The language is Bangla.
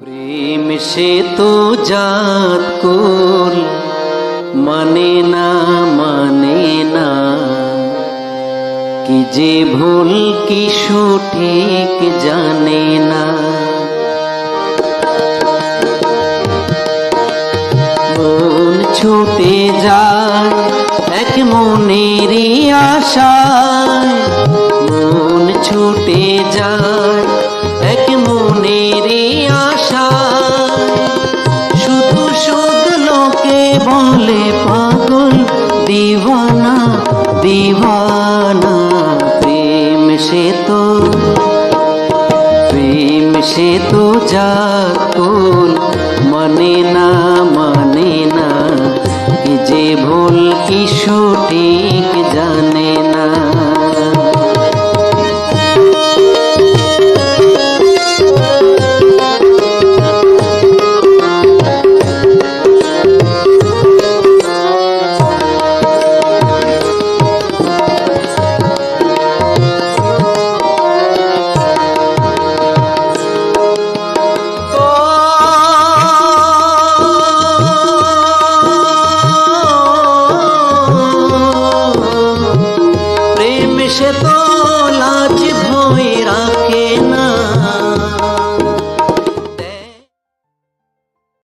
প্রেম সে তো জাত কুল মানে না মানে না। কি যে ভুল, কি সঠিক জানে না। মন ছুটে যায় এক মনেরই আশায়, মন ছুটে যায় বলে পাগল দিওয়ানা দিওয়ানা, প্রেম সে তো, প্রেম সে তো যাকুল মনে না মানে না যে ভুল, কি সঠিক জানে না। সে তো ভয়